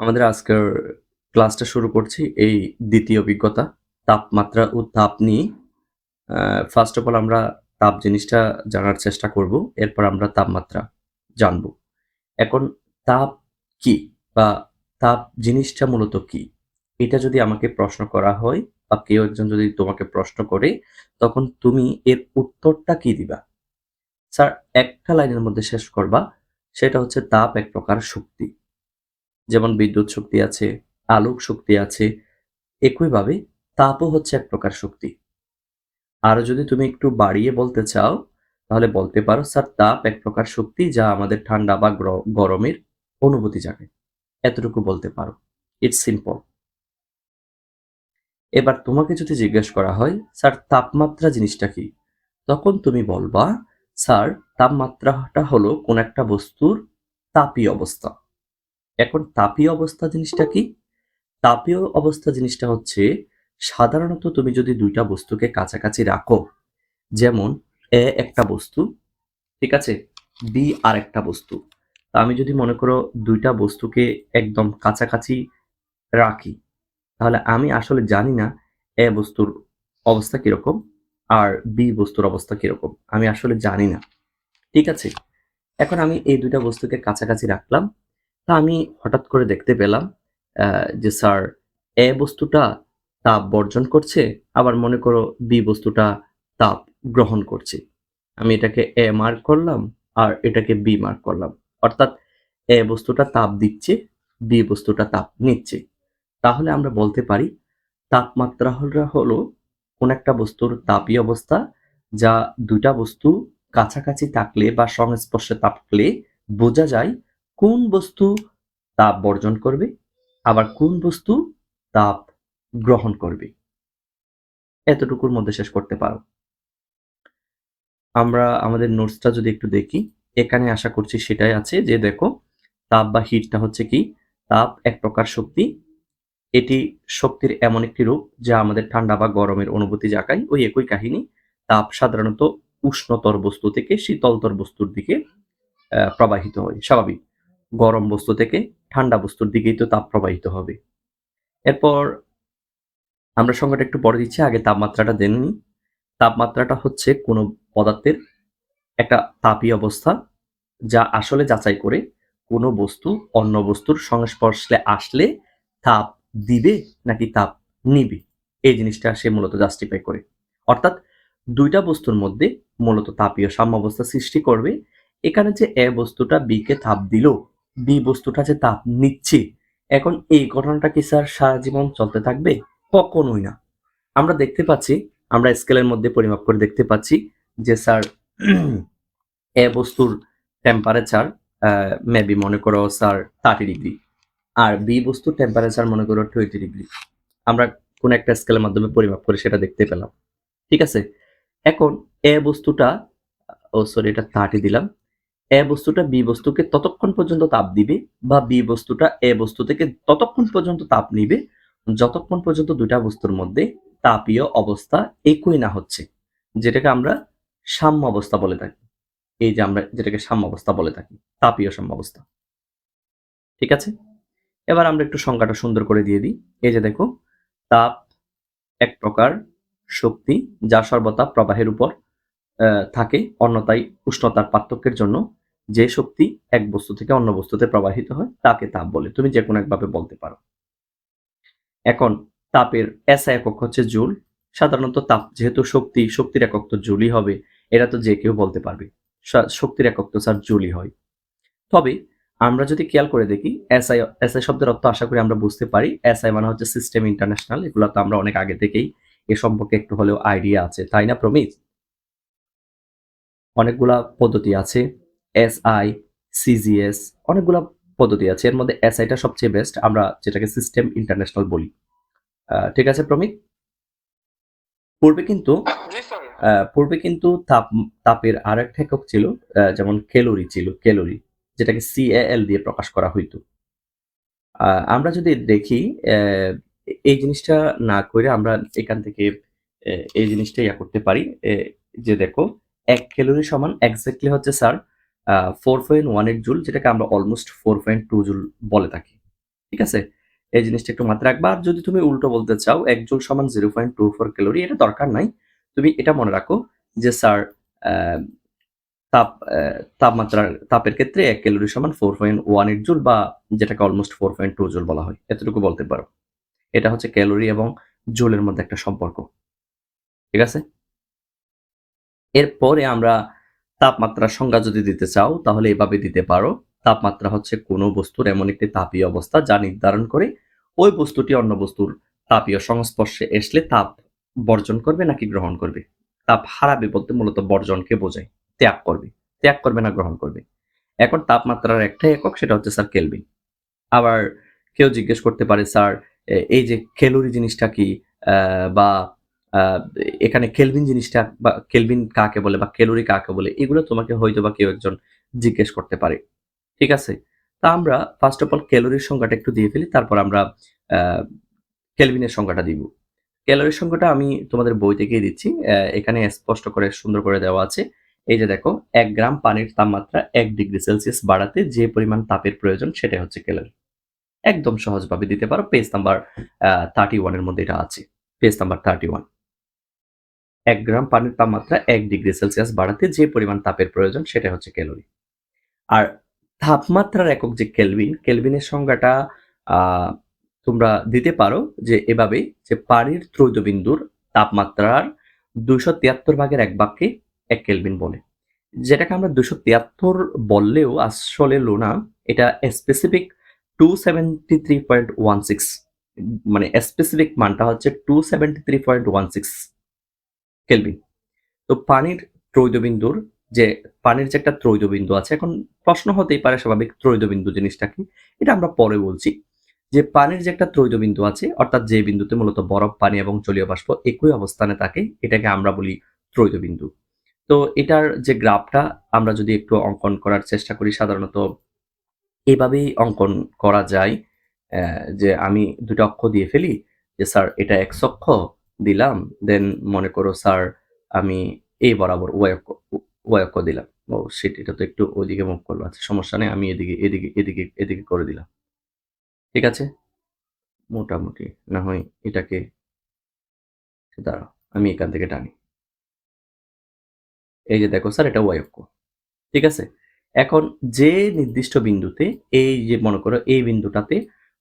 আমাদের আজকের ক্লাসটা শুরু করছি এই দ্বিতীয় অভিজ্ঞতা, তাপমাত্রা ও তাপ নিয়ে। ফার্স্ট অফ অল আমরা তাপ জিনিসটা জানার চেষ্টা করব, এরপর আমরা তাপমাত্রা জানব। এখন তাপ কি বা তাপ জিনিসটা মূলত কি? এটা যদি আমাকে প্রশ্ন করা হয় বা কেউ একজন যদি তোমাকে প্রশ্ন করে, তখন তুমি এর উত্তরটা কি দিবা? স্যার, একটা লাইনের মধ্যে শেষ করবা, সেটা হচ্ছে তাপ এক প্রকার শক্তি। যেমন বিদ্যুৎ শক্তি আছে, আলোক শক্তি আছে, একইভাবে তাপও হচ্ছে এক প্রকার শক্তি। আর যদি তুমি একটু বাড়িয়ে বলতে চাও, তাহলে বলতে পারো, স্যার, তাপ এক প্রকার শক্তি যা আমাদের ঠান্ডা বা গ্র- গরমের অনুভূতি জাগায় এতটুকু বলতে পারো। ইটস সিম্পল এবার তোমাকে যদি জিজ্ঞেস করা হয়, স্যার, তাপমাত্রা জিনিসটা কি? তখন তুমি বলবা, স্যার, তাপমাত্রাটা হলো কোন একটা বস্তুর তাপীয় অবস্থা। এখন তাপীয় অবস্থা জিনিসটা কি? তাপীয় অবস্থা জিনিসটা হচ্ছে, সাধারণত তুমি যদি দুইটা বস্তুকে কাছাকাছি রাখো, যেমন এ একটা বস্তু, ঠিক আছে? বি আর একটা বস্তু আমি যদি মনে করো দুইটা বস্তুকে একদম কাছাকাছি রাখি, তাহলে আমি আসলে জানি না এ বস্তুর অবস্থা কীরকম আর বি বস্তুর অবস্থা কীরকম। আমি আসলে জানি না। ঠিক আছে? এখন আমি এই দুইটা বস্তুকে কাছাকাছি রাখলাম তা আমি হঠাৎ করে দেখতে পেলাম যে স্যার এ বস্তুটা তাপ বর্জন করছে, আবার মনে করো বি বস্তুটা তাপ গ্রহণ করছে। আমি এটাকে এ মার্ক করলাম আর এটাকে বি মার্ক করলাম। অর্থাৎ এ বস্তুটা তাপ দিচ্ছে, বি বস্তুটা তাপ নিচ্ছে। তাহলে আমরা বলতে পারি, তাপমাত্রা হলো হলো কোন একটা বস্তুর তাপীয় অবস্থা যা দুইটা বস্তু কাছাকাছি থাকলে বা সংস্পর্শে থাকলে বোঝা যায় কোন বস্তু তাপ বর্জন করবে? আবার কোন বস্তু তাপ গ্রহণ করবে? এতটুকুর মধ্যে শেষ করতে পারো। আমরা আমাদের নোটসটা যদি একটু দেখি, এখানে আশা করছি সেটাই আছে যে দেখো, তাপ বা হিটটা হচ্ছে কি? তাপ এক প্রকার শক্তি। এটি শক্তির এমন একটি রূপ যা আমাদের ঠান্ডা বা গরমের অনুভূতি জাগায়। ওই একই কাহিনী। তাপ সাধারণত উষ্ণতর বস্তু থেকে শীতলতর বস্তুর দিকে প্রবাহিত হয়। স্বাভাবিক। গরম বস্তু থেকে ঠান্ডা বস্তুর দিকেই তো তাপ প্রবাহিত হবে। এরপর আমরা সংখ্যাটা একটু পরে দিচ্ছি, আগে তাপমাত্রাটা জেনে নিই। তাপমাত্রাটা হচ্ছে কোনো পদার্থের একটা তাপীয় অবস্থা যা আসলে যাচাই করে কোনো বস্তু অন্য বস্তুর সংস্পর্শে আসলে তাপ দিবে নাকি তাপ নিবে। এই জিনিসটা সে মূলত জাস্টিফাই করে। অর্থাৎ দুইটা বস্তুর মধ্যে মূলত তাপীয় সাম্যাবস্থা সৃষ্টি করবে। এখানে যে এ বস্তুটা বিকে তাপ দিল বি বস্তুটা যে তাপ নিচ্ছে। এখন এই ঘটনাটা কি স্যার সারা জীবন চলতে থাকবে? কখনোই না। আমরা দেখতে পাচ্ছি, আমরা স্কেলের মধ্যে পরিমাপ করে দেখতে পাচ্ছি যে স্যার এ বস্তুর টেম্পারেচার মেবি মনে করো স্যার থার্টি ডিগ্রি আর বি বস্তুর টেম্পারেচার মনে করো টোয়েন্টি ডিগ্রি আমরা কোন একটা স্কেলের মাধ্যমে পরিমাপ করে সেটা দেখতে পেলাম। ঠিক আছে? এখন এ বস্তুটা, ও সরি এটা থার্টি দিলাম। এ বস্তুটা বি বস্তুকে ততক্ষণ পর্যন্ত তাপ দিবে বা বি বস্তুটা এ বস্তু থেকে ততক্ষণ পর্যন্ত তাপ নিবে, যতক্ষণ পর্যন্ত দুইটা বস্তুর মধ্যে তাপীয় অবস্থা একই না হচ্ছে, যেটাকে আমরা সাম্য অবস্থা বলে থাকি। এই যে আমরা যেটাকে সাম্য অবস্থা বলে থাকি, তাপীয় সাম্য অবস্থা। ঠিক আছে? এবার আমরা একটু সংজ্ঞাটা সুন্দর করে দিয়ে দিই। এই যে দেখো, তাপ এক প্রকার শক্তি যা সর্বতা প্রবাহের উপর থাকে অন্যতায় উষ্ণতার পার্থক্যের জন্য যে শক্তি এক বস্তু থেকে অন্য বস্তুতে প্রবাহিত হয়, তাকে তাপ বলে। তুমি যে কোনো একভাবে বলতে পারো। এখন তাপের এসআই একক হচ্ছে জুল। সাধারণত তাপ যেহেতু শক্তি, শক্তির একক তো জুলই হবে এটা তো যে কেউ বলতে পারবে। শক্তির একক তো স্যার জুলই হয়। তবে আমরা যদি খেয়াল করে দেখি এসআই এসআই শব্দের অর্থ আশা করি আমরা বুঝতে পারি। এসআই মানে হচ্ছে সিস্টেম ইন্টারন্যাশনাল এগুলো তো আমরা অনেক আগে থেকেই এ সম্পর্কে একটু হলেও আইডিয়া আছে, তাই না প্রমিত? অনেকগুলা পদ্ধতি আছে। এসআই সিজিএস অনেকগুলা পদ্ধতি আছে। এর মধ্যে এসআইটা সবচেয়ে বেস্ট আমরা যেটাকে সিস্টেম ইন্টারন্যাশনাল বলি। ঠিক আছে প্রমিত? পূর্বে কিন্তু পূর্বে কিন্তু তাপ তাপের আর একটা একক ছিল যেমন ক্যালোরি ছিল ক্যালোরি যেটাকে সিএএল দিয়ে প্রকাশ করা হইতো। আহ, আমরা যদি দেখি আহ, এই জিনিসটা না করে আমরা এখান থেকে এই জিনিসটা ইয়া করতে পারি। যে দেখো এক ক্যালোরি সমান এক্স্যাক্টলি হচ্ছে sir four point one eight joule, যেটাকে আমরা almost four point two joule বলে থাকি। ঠিক আছে? এই জিনিসটা একটু মাথায় রাখবা। আর যদি তুমি উল্টো বলতে চাও, এক জুল সমান zero point two four calorie এটা দরকার নাই। তুমি এটা মনে রাখো যে, স্যার তাপ তাপমাত্রার, তাপের ক্ষেত্রে এক ক্যালোরি সমান four point one eight joule বা যেটাকে almost four point two joule বলা হয়। এতটুকু বলতে পারো। এটা হচ্ছে ক্যালোরি এবং জুলের মধ্যে একটা সম্পর্ক। ঠিক আছে? এরপরে আমরা তাপমাত্রার সংজ্ঞা যদি দিতে চাও, তাহলে এভাবে দিতে পারো। তাপমাত্রা হচ্ছে কোনো বস্তুর এমন একটি তাপীয় অবস্থা যা নির্ধারণ করে ওই বস্তুটি অন্য বস্তুর তাপীয় সংস্পর্শে আসলে তাপ বর্জন করবে নাকি গ্রহণ করবে। তাপ হারাবে বলতে মূলত বর্জনকে বোঝায়, ত্যাগ করবে। ত্যাগ করবে না, গ্রহণ করবে। এখন তাপমাত্রার একটাই একক, সেটা হচ্ছে স্যার কেলভিন। আবার কেউ জিজ্ঞেস করতে পারে, স্যার এই যে ক্যালোরি জিনিসটা কি বা এখানে কেলভিন জিনিসটা বা কেলভিন কাকে বলে বা ক্যালোরি কাকে বলে, এগুলো তোমাকে হয়তো বা কেউ একজন জিজ্ঞেস করতে পারে। ঠিক আছে? তা আমরা ফার্স্ট অফ অল ক্যালোরির সংখ্যাটা একটু দিয়ে ফেলি, তারপর আমরা কেলভিনের সংখ্যাটা দিব। ক্যালোরির সংখ্যাটা আমি তোমাদের বই থেকেই দিচ্ছি এখানে স্পষ্ট করে সুন্দর করে দেওয়া আছে। এই যে দেখো, এক গ্রাম পানির তাপমাত্রা এক ডিগ্রি সেলসিয়াস বাড়াতে যে পরিমাণ তাপের প্রয়োজন সেটাই হচ্ছে ক্যালোরি একদম সহজভাবে দিতে পারো, পেজ নাম্বার থার্টি ওয়ানের মধ্যে এটা আছে। পেজ নাম্বার থার্টি ওয়ান এক গ্রাম পানির তাপমাত্রা এক ডিগ্রি সেলসিয়াস বাড়াতে যে পরিমাণ তাপের প্রয়োজন, সেটা হচ্ছে ক্যালোরি। আর তাপমাত্রার একক যে কেলভিন, কেলভিনের সংজ্ঞাটা তোমরা দিতে পারো যে এভাবে যে পানির ত্রৈধবিন্দুর তাপমাত্রার দুশো তিয়াত্তর ভাগের এক ভাগকে এক কেলভিন বলে। যেটাকে আমরা দুশো তিয়াত্তর বললেও আসলে লোনা এটা specific two seventy three point one six মানে স্পেসিফিক মানটা হচ্ছে two seventy three point one six kelvin. তো পানির ত্রৈধবিন্দুর যে, পানির যে একটা ত্রৈধবিন্দু আছে, এখন প্রশ্ন হতেই পারে স্বাভাবিক ত্রৈধবিন্দু জিনিসটা কি? এটা আমরা পরে বলছি। যে পানির যে একটা ত্রৈধবিন্দু আছে, অর্থাৎ যে বিন্দুতে মূলত বরফ, পানি এবং জলীয় বাষ্প একই অবস্থানে থাকে, এটাকে আমরা বলি ত্রৈধবিন্দু তো এটার যে গ্রাফটা আমরা যদি একটু অঙ্কন করার চেষ্টা করি, সাধারণত এভাবেই অঙ্কন করা যায়। যে আমি দুটো অক্ষ দিয়ে ফেলি, যে স্যার এটা এক্স অক্ষ দিলাম দেন মনে করো, স্যার, আমি এই বরাবর ওয়াই অক্ষ দিলাম। ও সেট এটা তো একটু ওইদিকে মুভ করল আচ্ছা সমস্যা নেই, আমি এদিকে এদিকে এদিকে এদিকে করে দিলাম। ঠিক আছে? মোটামুটি, না হয় এটাকে, দাঁড়াও, আমি এখান থেকে টানি। এই যে দেখো, স্যার, এটা ওয়াই অক্ষ ঠিক আছে? এখন যে নির্দিষ্ট বিন্দুতে এই যে, মনে করো, এই বিন্দুটাতে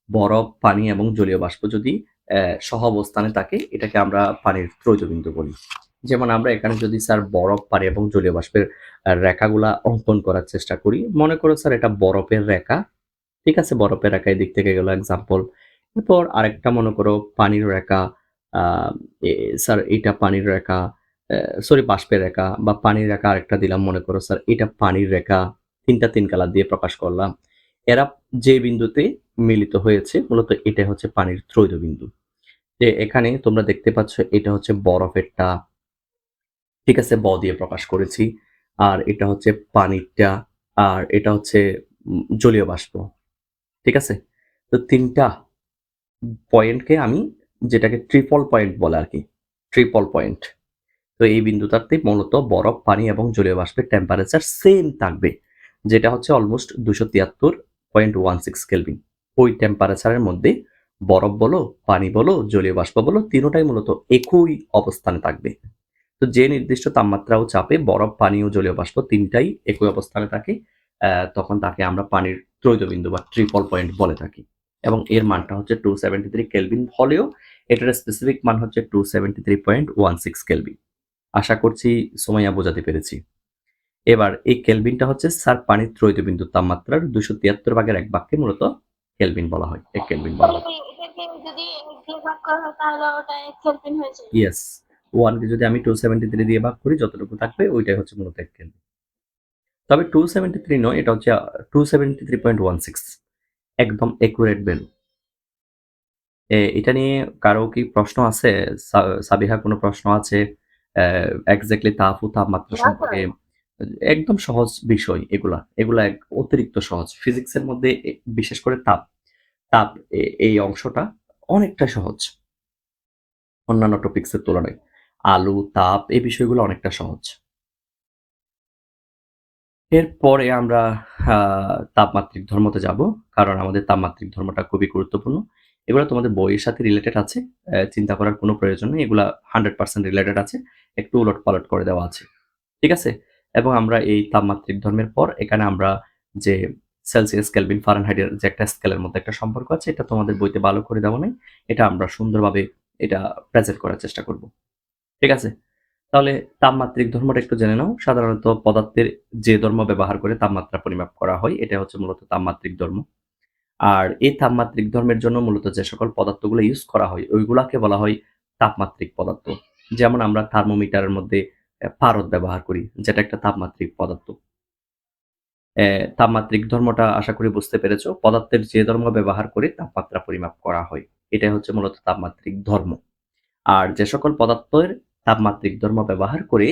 বরফ, পানি এবং জলীয় বাষ্প যদি সহ অবস্থানে থাকে এটাকে আমরা পানির ত্রৈধ বিন্দু বলি। যেমন আমরা এখানে যদি স্যার বরফ, পানি এবং জলীয় বাষ্পের রেখাগুলা অঙ্কন করার চেষ্টা করি, মনে করো স্যার এটা বরফের রেখা, ঠিক আছে? বরফের রেখা এদিক থেকে গেল এক্সাম্পল এরপর আরেকটা মনে করো পানির রেখা স্যার এটা পানির রেখা সরি বাষ্পের রেখা বা পানির রেখা আরেকটা দিলাম মনে করো স্যার, এটা পানির রেখা, তিনটা তিন কালার দিয়ে প্রকাশ করলাম। এরা যে বিন্দুতে মিলিত হয়েছে, মূলত এটা হচ্ছে পানির ত্রৈধ বিন্দু। যে এখানে তোমরা দেখতে পাচ্ছ এটা হচ্ছে বরফেরটা। ঠিক আছে, ব দিয়ে প্রকাশ করেছি। আর এটা হচ্ছে পানিরটা। আর এটা হচ্ছে জলীয় বাষ্প। ঠিক আছে? তো তিনটা পয়েন্টকে আমি যেটাকে ট্রিপল পয়েন্ট বলে আর কি, ট্রিপল পয়েন্ট। তো এই বিন্দুটাতে মূলত বরফ, পানি এবং জলীয় বাষ্পের টেম্পারেচার সেম থাকবে, যেটা হচ্ছে অলমোস্ট দুশো তিয়াত্তর পয়েন্ট ওয়ান সিক্স কেলভিন ওই টেম্পারেচারের মধ্যে বরফ বলো, পানি বলো, জলীয় বাষ্প বলো, তিনোটাই মূলত একই অবস্থানে থাকবে। তো যে নির্দিষ্ট তাপমাত্রা ও চাপে বরফ, পানি ও জলীয় বাষ্প তিনটাই একই অবস্থানে থাকে তখন তাকে আমরা পানির ত্রৈধ বিন্দু বা ট্রিপল পয়েন্ট বলে থাকি। এবং এর মানটা হচ্ছে টু সেভেন্টি থ্রি কেলভিন হলেও এটার স্পেসিফিক মান হচ্ছে two seventy three point one six kelvin আশা করছি সোমাইয়া বোঝাতে পেরেছি। এবার এই কেলভিনটা হচ্ছে স্যার পানির ত্রৈধ বিন্দু তাপমাত্রার দুশো তিয়াত্তর ভাগের এক বাক্যে মূলত কেলভিন বলা হয়। এক কেলভিন বলা হয়। যদি এক দিয়ে ভাগ করা হয় তাহলে ওটা এক কেলভিন হয়ে যায়। ইয়েস ওয়ানকে যদি আমি টু সেভেন্টি থ্রি দিয়ে ভাগ করি যতটুকু থাকবে ওইটাই হচ্ছে মূলত এক কেলভিন তবে টু সেভেন্টি থ্রি নয় এটা হচ্ছে two seventy three point one six একদম একুরেট ভ্যালু এটা নিয়ে কারও কি প্রশ্ন আছে? সাবিহা কোনো প্রশ্ন আছে? এক্স্যাক্টলি তাপ ও তাপমাত্রা সম্পর্কে? একদম সহজ বিষয় এগুলা। এগুলা এক অতিরিক্ত সহজ। ফিজিক্সের মধ্যে বিশেষ করে তাপ। তাপ এই অংশটা অনেকটা সহজ। অন্যান্য টপিক্সের তুলনায় আলু, তাপ এই বিষয়গুলো অনেকটা সহজ। এরপরে আমরা তাপমাত্রিক ধর্মতে যাব, কারণ আমাদের তাপমাত্রিক ধর্মটা খুবই গুরুত্বপূর্ণ। এগুলো তোমাদের বইয়ের সাথে রিলেটেড আছে চিন্তা করার কোনো প্রয়োজন নেই, এগুলা হান্ড্রেড পার্সেন্ট রিলেটেড আছে, একটু উলট পালট করে দেওয়া আছে। ঠিক আছে? এবং আমরা এই তাপমাত্রিক ধর্মের পর এখানে আমরা যে সেলসিয়াস কেলভিন ফারেনহাইটের যে একটা স্কেলের মধ্যে একটা সম্পর্ক আছে, এটা তোমাদের বইতে ভালো করে দেওয়া নেই। এটা আমরা সুন্দরভাবে এটা প্রেজেন্ট করার চেষ্টা করব। ঠিক আছে? তাহলে তাপমাত্রিক ধর্মটা একটু জেনে নাও। সাধারণত পদার্থের যে ধর্ম ব্যবহার করে তাপমাত্রা পরিমাপ করা হয়, এটা হচ্ছে মূলত তাপমাত্রিক ধর্ম। আর এই তাপমাত্রিক ধর্মের জন্য মূলত যে সকল পদার্থগুলো ইউজ করা হয়, ওইগুলাকে বলা হয় তাপমাত্রিক পদার্থ। যেমন আমরা থার্মোমিটারের মধ্যে পারদ ব্যবহার করি, যেটা একটা তাপমাত্রিক পদার্থ। তাপমাত্রিক ধর্মটা আশা করি বুঝতে পেরেছ। পদার্থের যে ধর্ম ব্যবহার করে, তাপমাত্রা পরিমাপ করা হয়। এটাই হচ্ছে মূলত তাপমাত্রিক ধর্ম। আর যে সকল পদার্থের তাপমাত্রিক ধর্ম ব্যবহার করে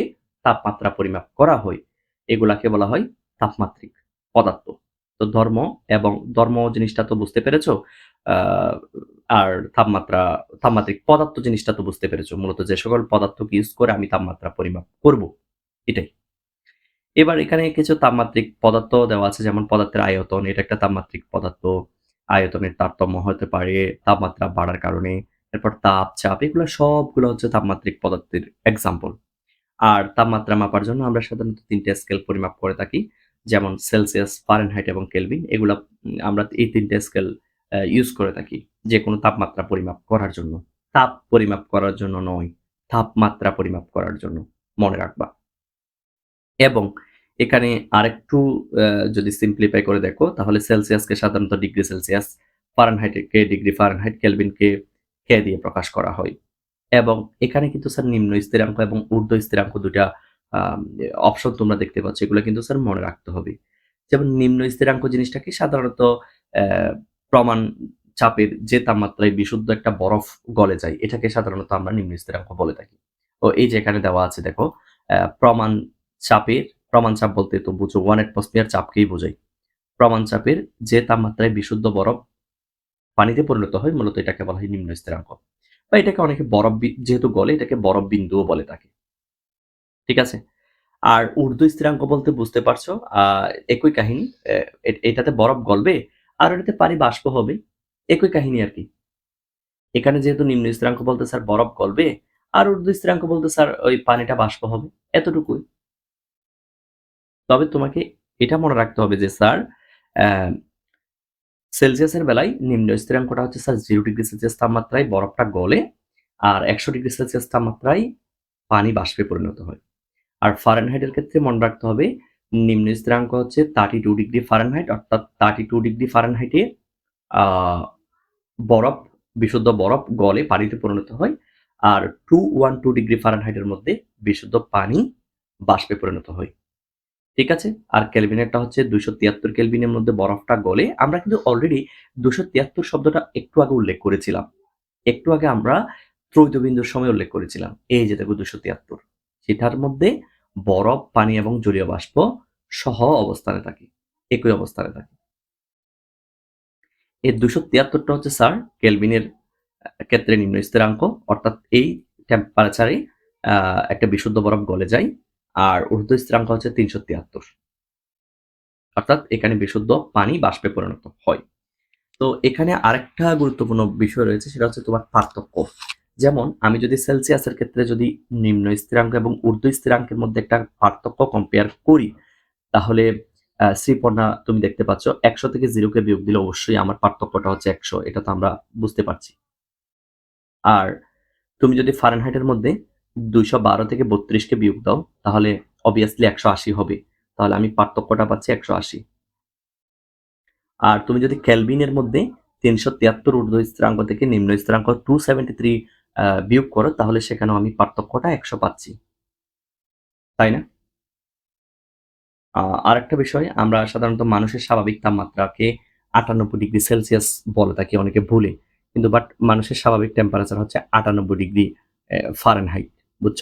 তাপমাত্রা পরিমাপ করা হয়, এগুলাকে বলা হয় তাপমাত্রিক পদার্থ। তো ধর্ম এবং ধর্ম জিনিসটা তো বুঝতে পেরেছ আর তাপমাত্রা, তাপমাত্রিক পদার্থ জিনিসটা তো বুঝতে পেরেছ। মূলত যে সকল পদার্থকে ইউজ করে আমি তাপমাত্রা পরিমাপ করব। এটাই। এবার এখানে কিছু তাপমাত্রিক পদার্থ দেওয়া আছে, যেমন পদার্থের আয়তন, এটা একটা তাপমাত্রিক পদার্থ। আয়তনের তারতম্য হতে পারে, তাপমাত্রা বাড়ার কারণে। এরপর তাপ, চাপ, এগুলো সবগুলো হচ্ছে তাপমাত্রিক পদার্থের এক্সাম্পল আর তাপমাত্রা মাপার জন্য আমরা সাধারণত তিনটে স্কেল পরিমাপ করে থাকি, যেমন সেলসিয়াস ফারেনহাইট এবং কেলভিন এগুলো আমরা এই তিনটে স্কেল ইউজ করে থাকি যে কোনো তাপমাত্রা পরিমাপ করার জন্য। তাপ পরিমাপ করার জন্য নয়, তাপমাত্রা পরিমাপ করার জন্য। মনে রাখবা। এবং এখানে আরেকটু যদি সিম্পলিফাই করে দেখো, তাহলে সেলসিয়াসকে সাধারণত ডিগ্রি সেলসিয়াস ফারেনহাইটকে ডিগ্রি ফারেনহাইট কেলভিনকে কে দিয়ে প্রকাশ করা হয়। এবং এখানে কিন্তু স্যার নিম্ন স্থিরাঙ্ক এবং ঊর্ধ্ব স্থিরাঙ্ক দুটা অপশন তোমরা দেখতে পাচ্ছ, এগুলো কিন্তু স্যার মনে রাখতে হবে। যেমন নিম্ন স্থিরাঙ্ক জিনিসটা কি? সাধারণত প্রমাণ চাপের যে তাপমাত্রায় বিশুদ্ধ একটা বরফ গলে যায়, এটাকে সাধারণত আমরা নিম্ন স্থিরাঙ্ক বলে থাকি। ও এই যে এখানে দেওয়া আছে, দেখো প্রমাণ চাপের প্রমাণ চাপ বলতে তো বুঝো ওয়ান অ্যাটমসফিয়ার চাপকেই বোঝাই। প্রমাণ চাপের যে তাপমাত্রায় বিশুদ্ধ বরফ পানিতে পরিণত হয়, মূলত এটাকে বলা হয় নিম্ন স্থিরাঙ্ক। বা এটাকে অনেকে বরফ যেহেতু গলে, এটাকে বরফ বিন্দুও বলে থাকে ঠিক আছে? আর ঊর্ধ্ব স্থিরাঙ্ক বলতে বুঝতে পারছ একই কাহিনী এটাতে বরফ গলবে, আর এটাতে পানি বাষ্প হবে। একই কাহিনী আর কি। এখানে যেহেতু নিম্ন স্থিরাঙ্ক বলতে স্যার বরফ গলবে, আর উর্দু স্থিরাঙ্ক বলতে স্যার ওই পানিটা বাষ্প হবে, এতটুকুই। তবে তোমাকে এটা মনে রাখতে হবে যে, স্যার সেলসিয়াসের বেলায় নিম্ন স্থিরাঙ্কটা হচ্ছে, স্যার, জিরো ডিগ্রি সেলসিয়াস তাপমাত্রায় বরফটা গলে আর একশো ডিগ্রি সেলসিয়াস তাপমাত্রায় পানি বাষ্পে পরিণত হয়। আর ফারেনহাইটের ক্ষেত্রে মনে রাখতে হবে, নিম্ন স্থিরাঙ্ক হচ্ছে থার্টি টু ডিগ্রি ফারেনহাইট, অর্থাৎ থার্টি টু ডিগ্রি ফারেনহাইটে বরফ, বিশুদ্ধ বরফ গলে পানিতে পরিণত হয় আর টু ওয়ান টু ডিগ্রি ফারেনহাইটের মধ্যে বিশুদ্ধ পানি বাষ্পে পরিণত হয়। ঠিক আছে? আর কেলভিনেরটা হচ্ছে দুইশো তিয়াত্তর কেলভিনের মধ্যে বরফটা গলে আমরা কিন্তু অলরেডি দুশো তিয়াত্তর শব্দটা একটু আগে উল্লেখ করেছিলাম। একটু আগে আমরা ত্রৈতবিন্দুর সময় উল্লেখ করেছিলাম। এই যে দেখো দুশো তিয়াত্তর, সেটার মধ্যে বরফ, পানি এবং জলীয় বাষ্প সহ অবস্থানে থাকে, একই অবস্থানে থাকে। এই দুশো তিয়াত্তরটা হচ্ছে স্যার কেলভিনের ক্ষেত্রে নিম্ন স্থিরাঙ্ক অর্থাৎ এই টেম্পারেচারে একটা বিশুদ্ধ বরফ গলে যায়। আর ঊর্ধ্ব স্থিরাঙ্ক হচ্ছে তিনশো তিয়াত্তর। অর্থাৎ এখানে বিশুদ্ধ পানি বাষ্পে পরিণত হয়। তো এখানে আরেকটা গুরুত্বপূর্ণ বিষয় রয়েছে, সেটা হচ্ছে তোমার পার্থক্য। যেমন আমি যদি সেলসিয়াসের ক্ষেত্রে যদি নিম্ন স্থিরাঙ্ক এবং ঊর্ধ্ব স্থিরাঙ্কের মধ্যে একটা পার্থক্য কম্পেয়ার করি, তাহলে শ্রীপর্ণা তুমি দেখতে পাচ্ছ একশো থেকে জিরোকে বিয়োগ দিলে অবশ্যই আমার পার্থক্যটা হচ্ছে একশো, এটা তো আমরা বুঝতে পারছি। আর তুমি যদি ফারেনহাইটের মধ্যে দুইশো বারো থেকে বত্রিশকে বিয়োগ দাও, তাহলে অবভিয়াসলি একশো আশি হবে। তাহলে আমি পার্থক্যটা পাচ্ছি একশো আশি। আর তুমি যদি ক্যালভিনের মধ্যে তিনশো তিয়াত্তর ঊর্ধ্ব স্থিরাঙ্ক থেকে নিম্ন স্থিরাঙ্ক টু সেভেন্টি থ্রি বিয়োগ করো, তাহলে সেখানেও আমি পার্থক্যটা একশো পাচ্ছি। তাই না? আর একটা বিষয়, আমরা সাধারণত মানুষের স্বাভাবিক তাপমাত্রাকে আটানব্বই ডিগ্রি সেলসিয়াস বলে থাকি অনেকে ভুলে। কিন্তু বাট মানুষের স্বাভাবিক টেম্পারেচার হচ্ছে আটানব্বই ডিগ্রি ফারেনহাইট বুঝছ?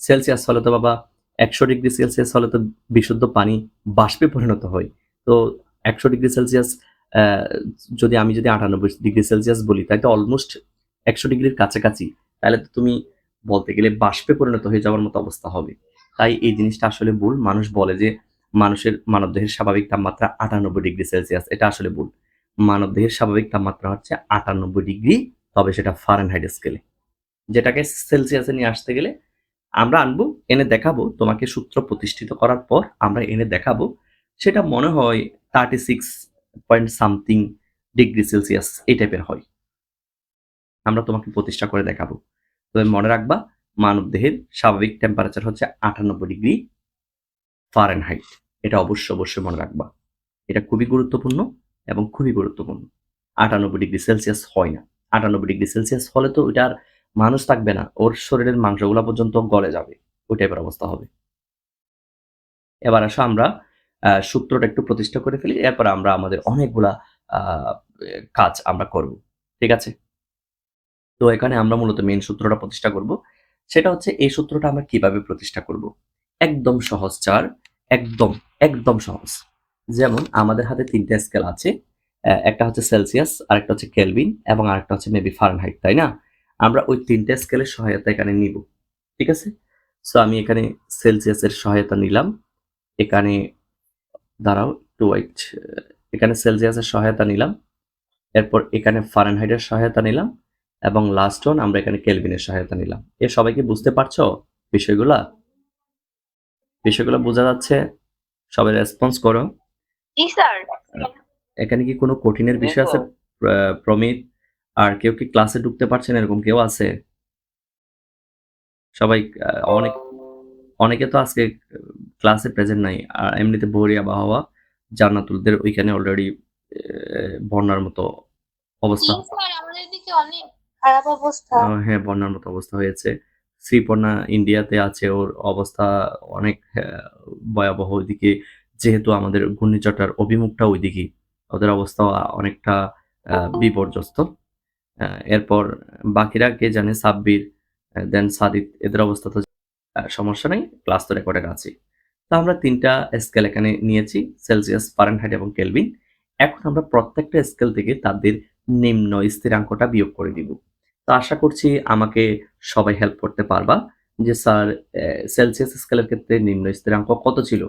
সেলসিয়াস হলে তো বাবা একশো ডিগ্রি সেলসিয়াস হলে তো বিশুদ্ধ পানি বাষ্পে পরিণত হয়। তো একশো ডিগ্রি সেলসিয়াস যদি আমি যদি আটানব্বই ডিগ্রি সেলসিয়াস বলি তাই তো অলমোস্ট একশো ডিগ্রির কাছাকাছি। তাহলে তো তুমি বলতে গেলে বাষ্পে পরিণত হয়ে যাওয়ার মতো অবস্থা হবে। তাই এই জিনিসটা আসলে ভুল। মানুষ বলে যে মানুষের মানবদেহের স্বাভাবিক তাপমাত্রা আটানব্বই ডিগ্রি সেলসিয়াস এটা আসলে ভুল। মানবদেহের স্বাভাবিক তাপমাত্রা হচ্ছে আটানব্বই ডিগ্রি, তবে সেটা ফারেনহাইট স্কেলে যেটাকে সেলসিয়াসে নিয়ে আসতে গেলে আমরা আনব, এনে দেখাবো, তোমাকে সূত্র প্রতিষ্ঠিত করার পর আমরা এনে দেখাবো। সেটা মনে হয় thirty six point something degree Celsius এই টাইপের হয়। আমরা তোমাকে প্রতিষ্ঠা করে দেখাবো। তবে মনে রাখবা, মানবদেহের স্বাভাবিক টেম্পারেচার হচ্ছে আটানব্বই ডিগ্রি ফারেনহাইট এটা অবশ্যই অবশ্যই মনে রাখবা। এটা খুবই গুরুত্বপূর্ণ এবং খুবই গুরুত্বপূর্ণ। আটানব্বই ডিগ্রি সেলসিয়াস হয় না। আটানব্বই ডিগ্রি সেলসিয়াস হলে তো ওইটার মানুষ থাকবে না, ওর শরীরের মাংসগুলো পর্যন্ত গলে যাবে, ওই টাইপের অবস্থা হবে। এবার আসো আমরা সূত্রটা একটু প্রতিষ্ঠা করে ফেলি, এরপর আমরা আমাদের অনেকগুলা কাজ আমরা করব, ঠিক আছে? তো এখানে আমরা মূলত মেন সূত্রটা প্রতিষ্ঠা করব, সেটা হচ্ছে এই সূত্রটা আমরা কীভাবে প্রতিষ্ঠা করব? একদম সহজ চার একদম একদম সহজ। যেমন আমাদের হাতে তিনটা স্কেল আছে একটা হচ্ছে সেলসিয়াস আরেকটা হচ্ছে কেলভিন এবং আরেকটা হচ্ছে মেবি ফারেনহাইট তাই না? আমরা ওই তিনটা স্কেলের সহায়তা এখানে নিব ঠিক আছে? সো আমি এখানে সেলসিয়াসের সহায়তা নিলাম। এখানে দাঁড়াও টু ওয়াইট এখানে সেলসিয়াসের সহায়তা নিলাম। এরপর এখানে ফারেনহাইটের সহায়তা নিলাম এবং লাস্ট ওয়ান আমরা এখানে কেলভিনের সহায়তা নিলাম। এ সবাইকে বুঝতে পারছ বিষয়গুলা? বিষয়গুলো বোঝা যাচ্ছে? সবাই রেসপন্স করো। জি স্যার। এখানে কি কোনো কঠিনের বিষয় আছে? প্রমিত? আর কেউ কি ক্লাসে ঢুকতে পারছেন? এরকম কেউ আছে? সবাই অনেক অনেকে তো আজকে ক্লাসে প্রেজেন্ট নাই। আর এমনিতে ভোরি আবহাওয়া জান্নাতুলদের ওইখানে অলরেডি বন্যার মতো অবস্থা। হ্যাঁ বন্যার মতো অবস্থা হয়েছে। শ্রীপর্ণা ইন্ডিয়াতে আছে ওর অবস্থা অনেক ভয়াবহ ওইদিকে। যেহেতু আমাদের ঘূর্ণিঝড়টার অভিমুখটা ওইদিকে ওদের অবস্থা অনেকটা বিপর্যস্ত। এরপর বাকিরা কে জানে? সাব্বির দেন সাদিত, এদের অবস্থা তো সমস্যা নেই ক্লাস তো রেকর্ডের আছে তো আমরা তিনটা স্কেল এখানে নিয়েছি সেলসিয়াস ফারেনহাইট এবং কেলভিন এখন আমরা প্রত্যেকটা স্কেল থেকে তাদের নিম্ন স্থিরাঙ্কটা বিয়োগ করে দিব। তো আশা করছি আমাকে সবাই হেল্প করতে পারবা যে, স্যার সেলসিয়াস স্কেলের ক্ষেত্রে নিম্ন স্থিরাঙ্ক কত ছিল?